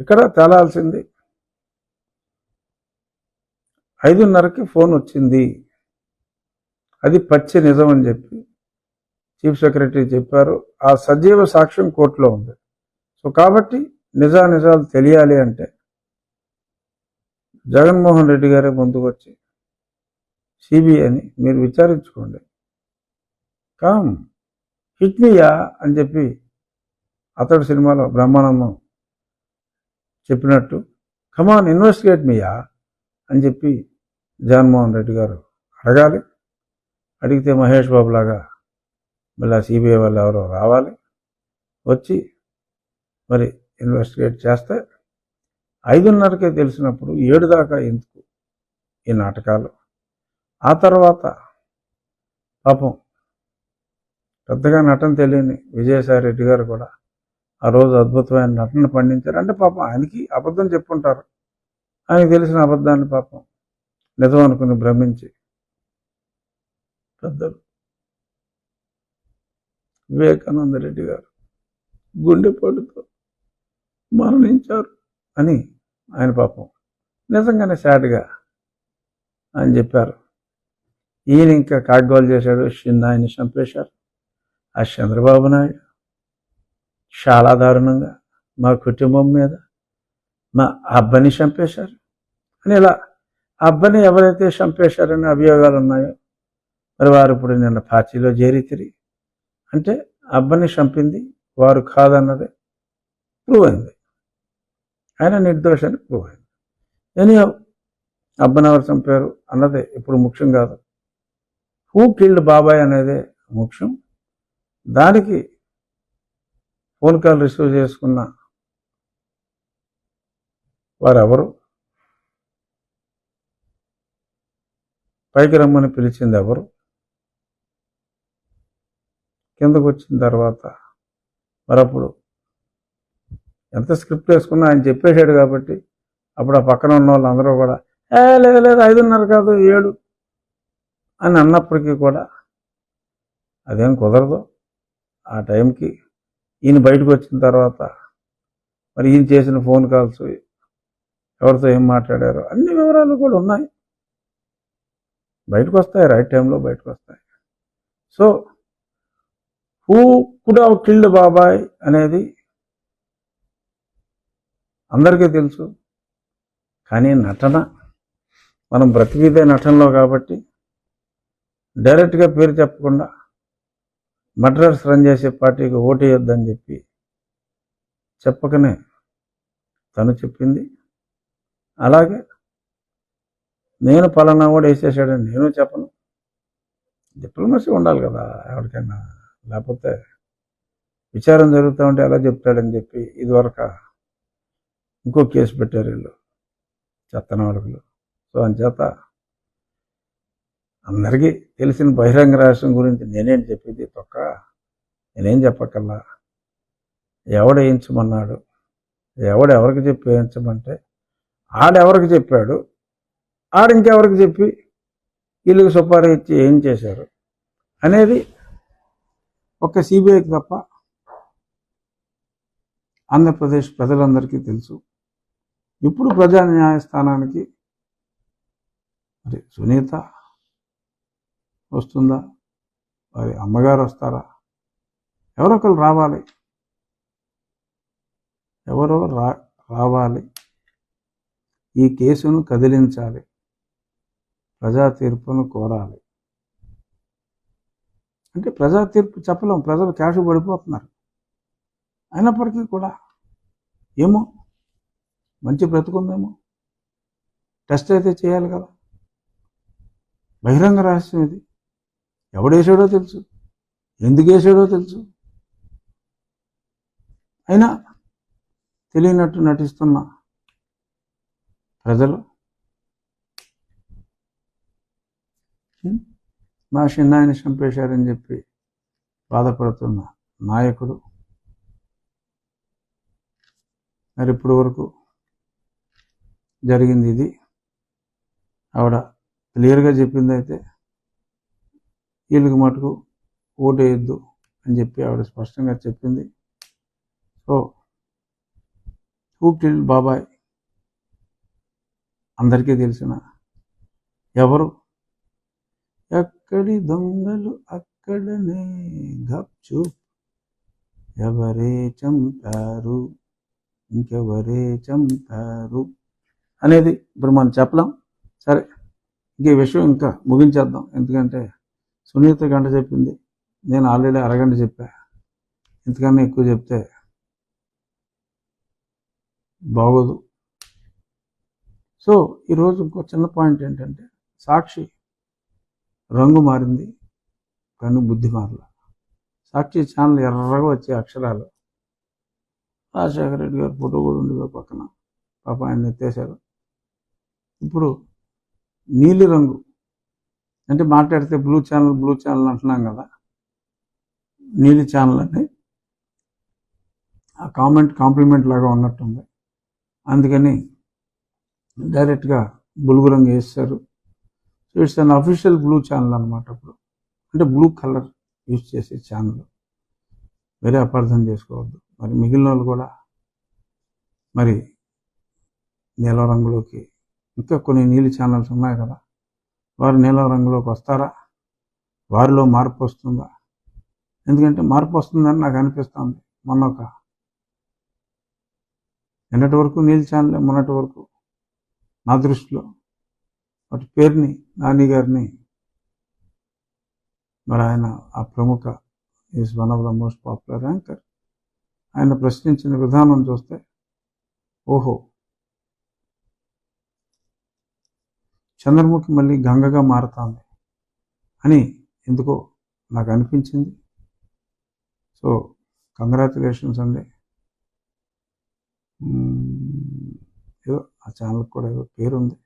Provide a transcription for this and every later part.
ఇక్కడ తేలాల్సింది. ఐదున్నరకి ఫోన్ వచ్చింది. అది పచ్చి నిజం అని చెప్పి చీఫ్ సెక్రటరీ చెప్పారు. ఆ సజీవ సాక్ష్యం కోర్టులో ఉంది. సో కాబట్టి నిజా నిజాలు తెలియాలి అంటే జగన్మోహన్ రెడ్డి గారే ముందుకు వచ్చి సిబిఐని మీరు విచారించుకోండి. కామ్ హిట్మియా అని చెప్పి అతడు సినిమాలో బ్రహ్మానందం చెప్పినట్టు కమాన్ ఇన్వెస్టిగేట్ మీయా అని చెప్పి జగన్మోహన్ రెడ్డి గారు అడగాలి. అడిగితే మహేష్ బాబు లాగా మళ్ళీ సిబిఐ వాళ్ళు ఎవరో రావాలి. వచ్చి మరి ఇన్వెస్టిగేట్ చేస్తే ఐదున్నరకే తెలిసినప్పుడు ఏడు దాకా ఎందుకు ఈ నాటకాలు? ఆ తర్వాత పాపం పెద్దగా నటన తెలియని విజయసాయి రెడ్డి గారు కూడా ఆ రోజు అద్భుతమైన నటన పండించారు. అంటే పాపం ఆయనకి అబద్ధం చెప్పుంటారు. ఆయనకు తెలిసిన అబద్ధాన్ని పాపం నిజం అనుకుని భ్రమించి పెద్దలు. వివేకానంద రెడ్డి గారు గుండెపోటుతో మరణించారు అని ఆయన పాపం నిజంగానే సాడ్గా అని చెప్పారు. ఈయన ఇంకా కాగ్గోలు చేశాడు. ఆయన్ని చంపేశారు. ఆ చంద్రబాబు నాయుడు చాలా దారుణంగా మా కుటుంబం మీద మా అబ్బని చంపేశారు. అని ఇలా అబ్బని ఎవరైతే చంపేశారని అభియోగాలు ఉన్నాయో మరి వారు ఇప్పుడు నిన్న పార్టీలో చేరి తిరిగి అంటే అబ్బని చంపింది వారు కాదన్నదే ప్రూవ్ అయింది. ఆయన నిర్దోషాన్ని ప్రూవ్ అయింది. ఎనీ అబ్బని ఎవరు చంపారు అన్నదే ఇప్పుడు ముఖ్యం కాదు. హూ కిల్డ్ బాబాయ్ అనేదే ముఖ్యం. దానికి ఫోన్ కాల్ రిసీవ్ చేసుకున్న వారెవరు? పైకి రమ్మని పిలిచింది ఎవరు కిందకు వచ్చిన తర్వాత మరప్పుడు ఎంత స్క్రిప్ట్ వేసుకున్నా ఆయన చెప్పేశాడు కాబట్టి అప్పుడు ఆ పక్కన ఉన్న వాళ్ళందరూ కూడా ఏ లేదు లేదు ఐదున్నర కాదు ఏడు అని అన్నప్పటికీ కూడా అదేం కుదరదు. ఆ టైంకి ఈయన బయటకు వచ్చిన తర్వాత మరి ఈయన చేసిన ఫోన్ కాల్స్ ఎవరితో ఏం మాట్లాడారు అన్ని వివరాలు కూడా ఉన్నాయి. బయటకు వస్తాయి రైట్ టైంలో బయటకు వస్తాయి. So who could have killed బాబాయ్ అనేది అందరికీ తెలుసు. కానీ నటన మనం బ్రతికిదే నటనలో కాబట్టి డైరెక్ట్గా పేరు చెప్పకుండా మద్రాస్ రన్ చేసే పార్టీకి ఓటు వేయొద్దని చెప్పి చెప్పకనే తను చెప్పింది. అలాగే నేను పలానా కూడా వేసేసాడని నేను చెప్పను. డిప్లొమసీ ఉండాలి కదా ఎవరికైనా. లేకపోతే విచారం జరుగుతూ ఉంటే ఎలా చెప్తాడని చెప్పి ఇదివరకు ఇంకో కేసు పెట్టారు వీళ్ళు చెత్తనవాడుకులు సో చేత అందరికీ తెలిసిన బహిరంగ రాష్ట్రం గురించి నేనేం చెప్పేది తొక్క? నేనేం చెప్పకల్లా ఎవడు వేయించమన్నాడు? ఎవడు ఎవరికి చెప్పి వేయించమంటే ఆడెవరికి చెప్పాడు? ఆడింకెవరికి చెప్పి వీళ్ళకి సుపారీ ఇచ్చి ఏం చేశారు? అనేది ఒక సిబిఐకి తప్ప ఆంధ్రప్రదేశ్ ప్రజలందరికీ తెలుసు. ఇప్పుడు ప్రజా న్యాయస్థానానికి మరి సునీత వస్తుందా? వారి అమ్మగారు వస్తారా? ఎవరో ఒకరు రావాలి? ఎవరో రా రావాలి? ఈ కేసును కదిలించాలి. ప్రజా తీర్పును కోరాలి. అంటే ప్రజా తీర్పు చెప్పలేం. ప్రజలు క్యాష్ పడిపోతున్నారు. అయినప్పటికీ కూడా ఏమో? మంచి బ్రతుకుందేమో? టెస్ట్ అయితే చేయాలి కదా? బహిరంగ రహస్యం ఇది. ఎవడేసాడో తెలుసు. ఎందుకు వేసాడో తెలుసు. అయినా తెలియనట్టు నటిస్తున్న ప్రజలు మా చిన్నాయన చంపేశారని చెప్పి బాధపడుతున్న నాయకుడు మరి ఇప్పటి వరకు జరిగింది ఇది. ఆవిడ క్లియర్గా చెప్పిందైతే వీళ్ళకి మటుకు ఓటు అని చెప్పి ఆవిడ స్పష్టంగా చెప్పింది. సో పూక్టిల్ బాబాయ్. అందరికీ తెలిసిన ఎవరు? ఎక్కడి దొంగలు అక్కడనే గప్చు ఎవరే చంపారు? ఇంకెవరే చంపారు? అనేది ఇప్పుడు మనం చెప్పలేం. సరే ఇంకే విషయం ఇంకా ముగించేద్దాం. ఎందుకంటే సునీత గంట చెప్పింది. నేను ఆల్రెడీ అరగంట చెప్పా. ఇంతకన్నా ఎక్కువ చెప్తే బాగోదు. సో ఈరోజు ఇంకో చిన్న పాయింట్ ఏంటంటే సాక్షి రంగు మారింది కానీ బుద్ధి మారల. సాక్షి ఛానల్ ఎర్రగా వచ్చే అక్షరాలు. రాజశేఖర రెడ్డి గారు ఫోటో కూడా ఉండేది పక్కన. పాప ఆయన ఎత్తేశారు. ఇప్పుడు నీలి రంగు అంటే మాట్లాడితే బ్లూ ఛానల్ బ్లూ ఛానల్ అంటున్నాం కదా. నీలి ఛానల్ అని ఆ కామెంట్ కాంప్లిమెంట్ లాగా ఉన్నట్టుంది. అందుకని డైరెక్ట్గా బులుగు రంగు వేస్తారు. So it's unofficial blue channel అనమాట ఇప్పుడు. అంటే బ్లూ కలర్ యూజ్ చేసే ఛానల్ వేరే అపార్థం చేసుకోవద్దు. మరి మిగిలిన వాళ్ళు కూడా మరి నీలం రంగులోకి ఇంకా కొన్ని నీలి ఛానల్స్ ఉన్నాయి కదా. వారు నీలం రంగులోకి వస్తారా? వారిలో మార్పు వస్తుందా? ఎందుకంటే మార్పు వస్తుందని నాకు అనిపిస్తుంది మొన్న ఒక నిన్నటి వరకు నీలి ఛానల్ మొన్నటి వరకు నా దృష్టిలో. వాటి పేరుని నాని గారిని. మరి ఆయన ఆ ప్రముఖ is one of the most popular anchor. ఆయన ప్రశ్నించిన విధానం చూస్తే ఓహో చంద్రముఖి మళ్ళీ గంగగా మారుతుంది అని ఎందుకో నాకు అనిపించింది. సో కంగ్రాచులేషన్స్ అండి. ఏదో ఆ ఛానల్కి కూడా ఏదో పేరుంది.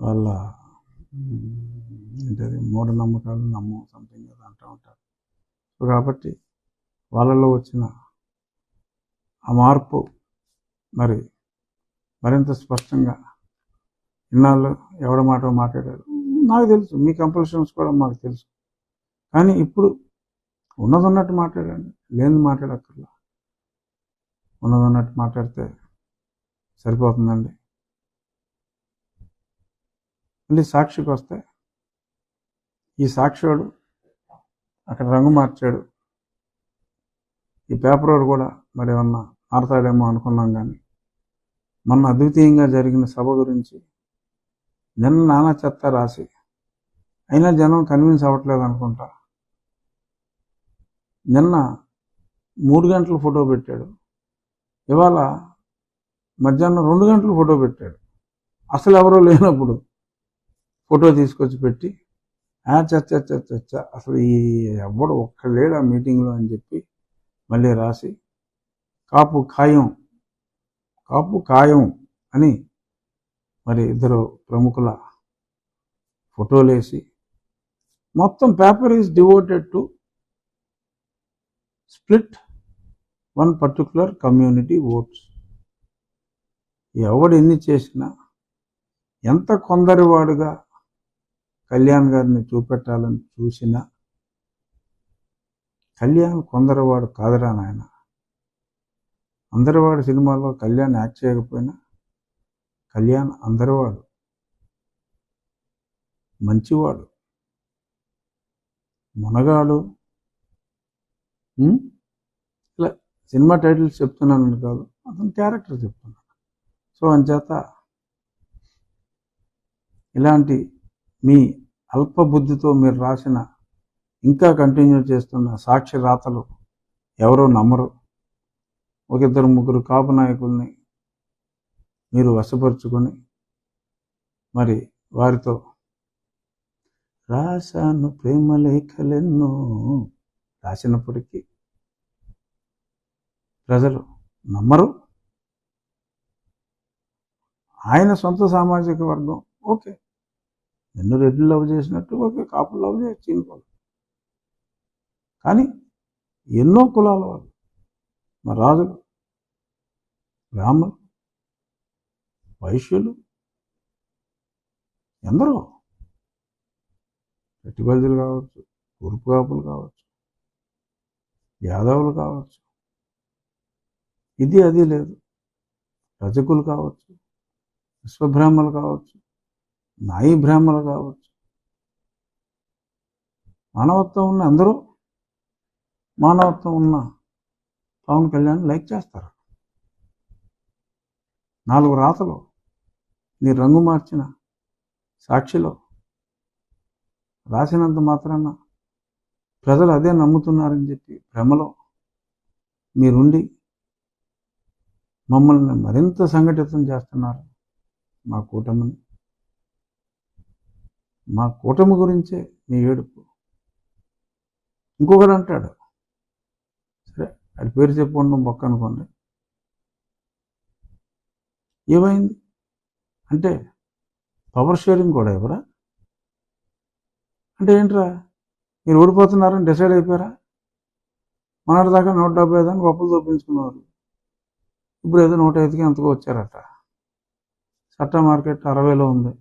వాళ్ళ ఏంటది మూఢనమ్మకాలు నమ్మం సంథింగ్ ఏదో అంటూ ఉంటారు. సో కాబట్టి వాళ్ళలో వచ్చిన ఆ మార్పు మరి మరింత స్పష్టంగా ఇన్నాళ్ళు ఎవరి మాట మాట్లాడారు. నాకు తెలుసు మీ కంపల్షన్స్ కూడా మాకు తెలుసు. కానీ ఇప్పుడు ఉన్నది ఉన్నట్టు మాట్లాడండి. లేని మాట్లాడక్కర్లా. ఉన్నది ఉన్నట్టు మాట్లాడితే సరిపోతుందండి. మళ్ళీ సాక్షికి వస్తే ఈ సాక్షివాడు అక్కడ రంగు మార్చాడు. ఈ పేపర్ వాడు కూడా మరి ఏమన్నా మారతాడేమో అనుకున్నాం కానీ మొన్న అద్వితీయంగా జరిగిన సభ గురించి నిన్న నానా చెత్త రాసి అయినా జనం కన్విన్స్ అవ్వట్లేదు అనుకుంటా. నిన్న మూడు గంటలు ఫోటో పెట్టాడు. ఇవాళ మధ్యాహ్నం రెండు గంటలు ఫోటో పెట్టాడు. అసలు ఎవరో లేనప్పుడు ఫోటో తీసుకొచ్చి పెట్టి ఆ చచ్చ చచ్చ చచ్చ అసలు ఈ ఎవడు ఒక్క లేడు ఆ మీటింగ్లో అని చెప్పి మళ్ళీ రాసి కాపు ఖాయం కాపు ఖాయం అని మరి ఇద్దరు ప్రముఖుల ఫోటోలు వేసి మొత్తం paper is devoted to split one particular community votes ఎవడు ఎన్ని చేసినా ఎంత కొందరివాడుగా కళ్యాణ్ గారిని చూపెట్టాలని చూసినా కళ్యాణ్ కొందరివాడు కాదురా నాయన. అందరివాడు సినిమాలో కళ్యాణ్ యాక్ట్ చేయకపోయినా కళ్యాణ్ అందరివాడు. మంచివాడు. మునగాడు. ఇలా సినిమా టైటిల్స్ చెప్తున్నాను కాదు అతని క్యారెక్టర్ చెప్తున్నాను. సో అంచేత ఇలాంటి మీ అల్ప బుద్ధితో మీరు రాసిన ఇంకా కంటిన్యూ చేస్తున్న సాక్షి రాతలు ఎవరో నమ్మరు. ఒక ఇద్దరు ముగ్గురు కాపు నాయకుల్ని మీరు వశపరుచుకొని మరి వారితో రాశాను ప్రేమ లేఖలెన్నో రాసినప్పటికీ ప్రజలు నమ్మరు. ఆయన సొంత సామాజిక వర్గం ఓకే. నిన్ను రెడ్డి లవ్ చేసినట్టు ఓకే కాపులు లవ్ చేయొచ్చు ఇంకోళ్ళు కానీ ఎన్నో కులాల వాళ్ళు మా రాజులు బ్రాహ్మణులు వైశ్యులు? ఎందరో? రెట్టిబల్జులు కావచ్చు తూర్పు కాపులు కావచ్చు యాదవులు కావచ్చు. ఇది అది లేదు. రజకులు కావచ్చు విశ్వబ్రాహ్మలు కావచ్చు నాయి బ్రాహ్మలు కావచ్చు. మానవత్వం ఉన్న అందరూ మానవత్వం ఉన్న పవన్ కళ్యాణ్ లైక్ చేస్తారు? నాలుగు రాతలు. నీ రంగు మార్చిన సాక్షిలో రాసినంత మాత్రాన ప్రజలు అదే నమ్ముతున్నారని చెప్పి భ్రమలో మీరుండి మమ్మల్ని మరింత సంఘటితం చేస్తున్నారు మా కూటమిని మా కూటమి గురించే మీ ఏడుపు. ఇంకొకడు అంటాడు సరే అది పేరు చెప్పుకోండి బొక్క అనుకోండి. ఏమైంది? అంటే పవర్ షేరింగ్ కూడా ఎవరా? అంటే ఏంట్రా? మీరు ఓడిపోతున్నారని డిసైడ్ అయిపోయారా? మొన్నటి దాకా నూట డెబ్బై ఐదు అని గొప్పలు చూపించుకున్నారు ఇప్పుడు ఏదో నూట ఐదుకి ఎంతకు వచ్చారట. చట్ట మార్కెట్ అరవైలో ఉంది.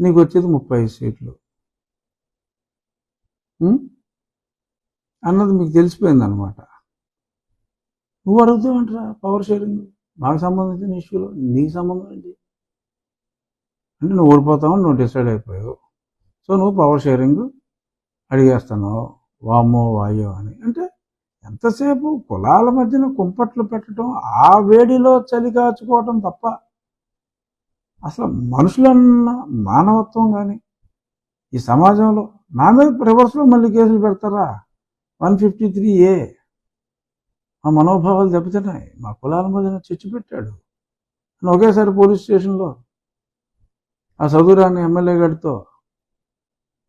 నీకు వచ్చేది ముప్పై ఐదు సీట్లు. అన్నది మీకు తెలిసిపోయింది అనమాట నువ్వు అడుగుతావంటరా పవర్ షేరింగ్ మాకు సంబంధించిన ఇష్యూలో నీకు సంబంధం ఏంటి? అంటే నువ్వు ఓడిపోతావు నువ్వు డిసైడ్ అయిపోయావు. సో నువ్వు పవర్ షేరింగ్ అడిగేస్తాను వామో వాయో అని. అంటే ఎంతసేపు కులాల మధ్యన కుంపట్లు పెట్టడం ఆ వేడిలో చలి కాచుకోవటం తప్ప అసలు మనుషులన్న మానవత్వం కానీ ఈ సమాజంలో నా మీద రివర్స్లో మళ్ళీ కేసులు పెడతారా? వన్ ఫిఫ్టీ త్రీ ఏ మా మనోభావాలు దెబ్బతిన్నాయి. మా కులాల మధ్యన చిచ్చు పెట్టాడు. ఒకేసారి పోలీస్ స్టేషన్లో ఆ చదువురాని ఎమ్మెల్యే గారితో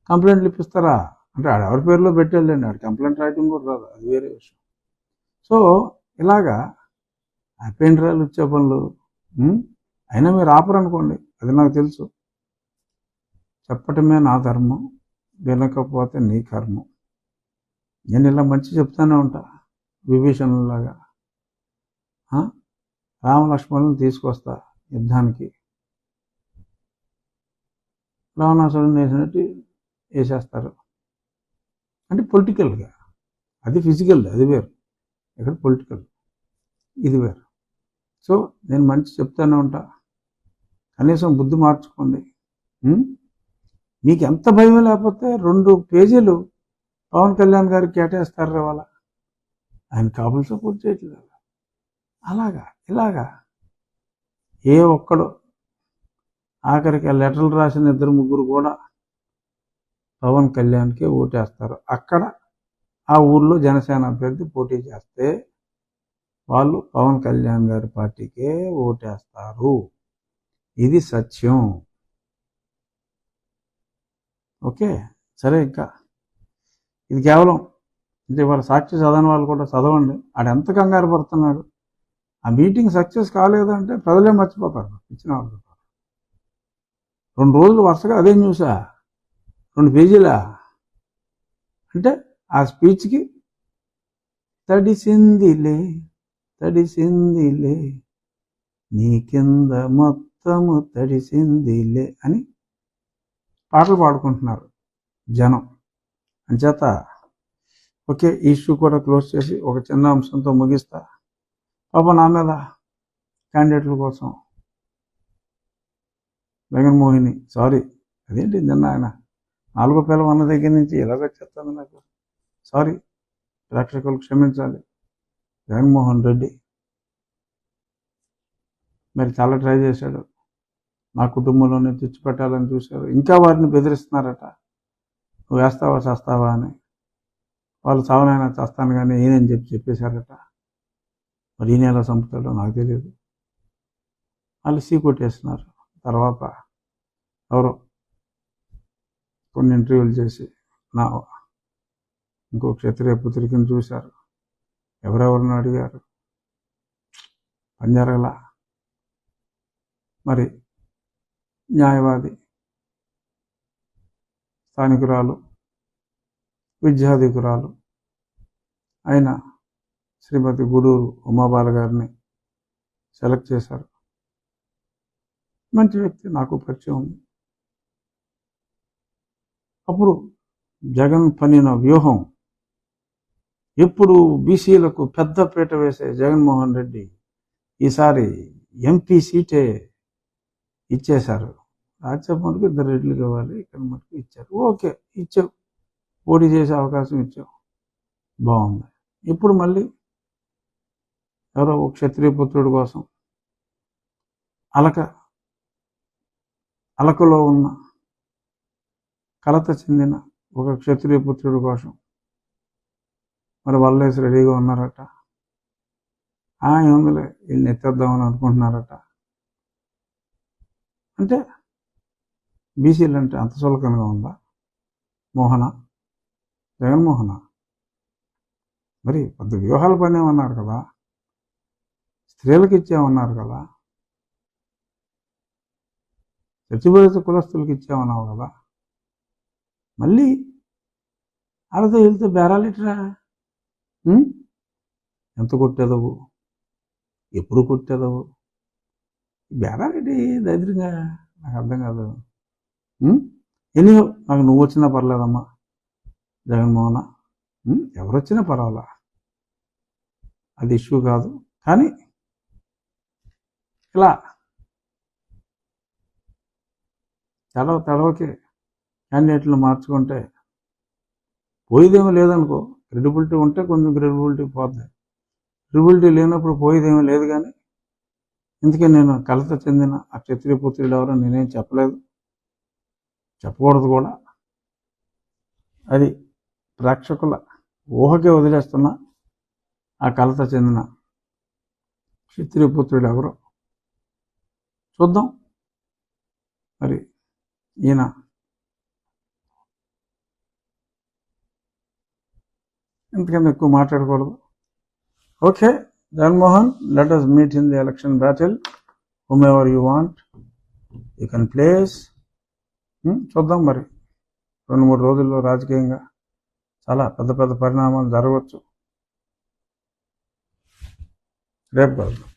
కంప్లైంట్లు ఇప్పిస్తారా అంటే ఆడు ఎవరి పేరులో పెట్టాడండి ఆడు కంప్లైంట్ రాయటం కూడా రాదు అది వేరే విషయం. సో ఇలాగా అపెండ్రాలు వచ్చే పనులు అయినా మీరు ఆపరనుకోండి అది నాకు తెలుసు. చెప్పటమే నా ధర్మం వినకపోతే నీ కర్మం. నేను ఇలా మంచి చెప్తానే ఉంటా విభీషణులాగా ఆ? రామలక్ష్మణుని తీసుకొస్తా యుద్ధానికి. రావణాసురుని వేసినట్టు వేసేస్తారు. అంటే పొలిటికల్గా. అది ఫిజికల్ అది వేరు. ఇక్కడ పొలిటికల్. ఇది వేరు. సో నేను మంచి చెప్తానే ఉంటా. కనీసం బుద్ధి మార్చుకోండి. మీకు ఎంత భయం లేకపోతే రెండు పేజీలు పవన్ కళ్యాణ్ గారికి కేటాయిస్తారు వాళ్ళ ఆయన కాపులు సపోర్ట్ చేయట్లేదు. అలాగా ఇలాగా. ఏ ఒక్కడు ఆఖరికి ఆ లెటర్లు రాసిన ఇద్దరు ముగ్గురు కూడా పవన్ కళ్యాణ్కే ఓటేస్తారు. అక్కడ ఆ ఊర్లో జనసేన అభ్యర్థి పోటీ చేస్తే వాళ్ళు పవన్ కళ్యాణ్ గారి పార్టీకే ఓటేస్తారు. ఇది సత్యం. ఓకే? సరే ఇంకా. ఇది కేవలం అంటే వాళ్ళ సాక్షి చదవని వాళ్ళు కూడా చదవండి. ఆడు ఎంత కంగారు పడుతున్నాడు. ఆ మీటింగ్ సక్సెస్ కాలేదంటే ప్రజలే మర్చిపోతారు. ఇచ్చిన వాళ్ళు రెండు రోజులు వరుసగా అదే న్యూసా రెండు పేజీలా అంటే ఆ స్పీచ్కి తడిసిందిలే తడిసిందిలే నీ కింద మొత్తము తడిసిందిలే అని పాటలు పాడుకుంటున్నారు జనం. అంచేత ఓకే ఇష్యూ కూడా క్లోజ్ చేసి ఒక చిన్న అంశంతో ముగిస్తా. పాప నా మీద క్యాండిడేట్ల కోసం జగన్మోహిని. సారీ అదేంటి నిన్న ఆయన నాలుగో పిల్లలు అన్న దగ్గర నుంచి ఇలాగొచ్చేస్తుంది చెప్తాను నాకు. సారీ ప్రేక్షకులు క్షమించాలి. జగన్మోహన్ రెడ్డి. మరి చాలా ట్రై చేశాడు. నా కుటుంబంలోనే తెచ్చిపెట్టాలని చూశారు. ఇంకా వారిని బెదిరిస్తున్నారట. నువ్వు వేస్తావా చేస్తావా అని. వాళ్ళు చావనైనా చేస్తాను కానీ ఈయనని చెప్పి చెప్పేశారట. మరి ఈయన ఎలా చంపుతాడో నాకు తెలియదు. వాళ్ళు సీ కొట్టేస్తున్నారు. తర్వాత ఎవరో కొన్ని ఇంటర్వ్యూలు చేసి నా ఇంకో క్షత్రియ పుత్రికను చూశారు. ఎవరెవరిని అడిగారు? పని జరగల మరి న్యాయవాది స్థానికురాలు విద్యాధికురాలు అయిన శ్రీమతి గూడూరు ఉమాబాల గారిని సెలెక్ట్ చేశారు. మంచి వ్యక్తి నాకు పరిచయం ఉంది. అప్పుడు జగన్ పనిన వ్యూహం ఎప్పుడు బీసీలకు పెద్ద పీట వేసే జగన్మోహన్ రెడ్డి ఈసారి ఎంపీ సీటే ఇచ్చేశారు. రాజ్యసభకి ఇద్దరు రెడ్లు కావాలి ఇక్కడ మటుకు ఇచ్చారు. ఓకే ఇచ్చావు పోటీ చేసే అవకాశం ఇచ్చావు బాగుంది. ఇప్పుడు మళ్ళీ ఎవరో ఒక క్షత్రియ పుత్రుడి కోసం అలక అలకలో ఉన్న కలత చెందిన ఒక క్షత్రియ పుత్రుడి కోసం. మరి వల్లేసి రెడీగా ఉన్నారట. ఆ ఏముందిలే వీళ్ళని ఎత్తేద్దామని అనుకుంటున్నారట. అంటే బీసీలు అంటే అంత సులకనగా ఉందా? మోహన? జగన్మోహన? మరి పెద్ద వ్యూహాలు పనేమన్నారు కదా. స్త్రీలకు ఇచ్చామన్నారు కదా. చచ్చిపోయే కులస్తులకు ఇచ్చామన్నావు కదా. మళ్ళీ వాళ్ళతో వెళ్తే బేరాలిట్రా ఎంత కొట్టేదవు? ఎప్పుడు కొట్టేదవు? బేరాలిటి? దరిద్రంగా? నాకు అర్థం కాదు. ఉం? ఎన్ని నాకు నువ్వు వచ్చినా పర్లేదమ్మా. జగన్మోహన. ఉం? ఎవరు వచ్చినా పర్వాలా? అది ఇష్యూ కాదు. కానీ ఇలా. తడవ తడవకి. క్యాండిడేట్లు మార్చుకుంటే పోయేదేమీ లేదనుకో క్రెడిబిలిటీ ఉంటే కొంచెం క్రెడిబిలిటీ పోద్ది. క్రెడిబిలిటీ లేనప్పుడు పోయేదేమీ లేదు కానీ ఇందుకే నేను కలత చెందిన ఆ క్షత్రియపుత్రుడు ఎవరో నేనేం చెప్పలేదు. చెప్పకూడదు కూడా. అది ప్రేక్షకుల ఊహకే వదిలేస్తున్నా ఆ కలత చెందిన క్షత్రియ పుత్రుడు ఎవరో. చూద్దాం. మరి ఈయన ఇంతకన్నా ఎక్కువ మాట్లాడకూడదు? Okay Jaganmohan let us meet in the election battle whomever you want you can place చూద్దాం మరి. రెండు మూడు రోజుల్లో రాజకీయంగా చాలా పెద్ద పెద్ద పరిణామాలు జరగవచ్చు. రేపు కలుద్దాం.